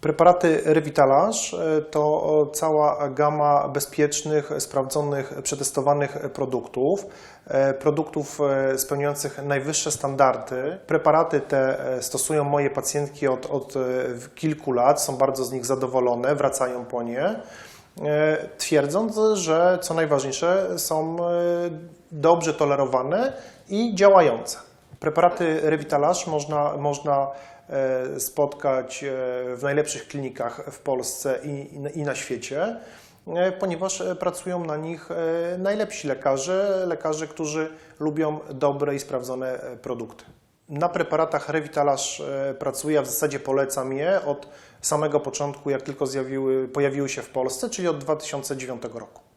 Preparaty Revitalaż e, to cała gama bezpiecznych, sprawdzonych, przetestowanych produktów, e, produktów e, spełniających najwyższe standardy. Preparaty te e, stosują moje pacjentki od, od e, kilku lat, są bardzo z nich zadowolone, wracają po nie, e, twierdząc, że co najważniejsze są e, dobrze tolerowane i działające. Preparaty Revitalaż można, można e, spotkać e, w najlepszych klinikach w Polsce i, i na- świecie, e, ponieważ pracują na nich najlepsi lekarze, lekarze, którzy lubią dobre i sprawdzone produkty. Na preparatach Revitalaż e, pracuję, a w zasadzie polecam je od samego początku, jak tylko zjawiły, pojawiły się w Polsce, czyli od 2009 roku.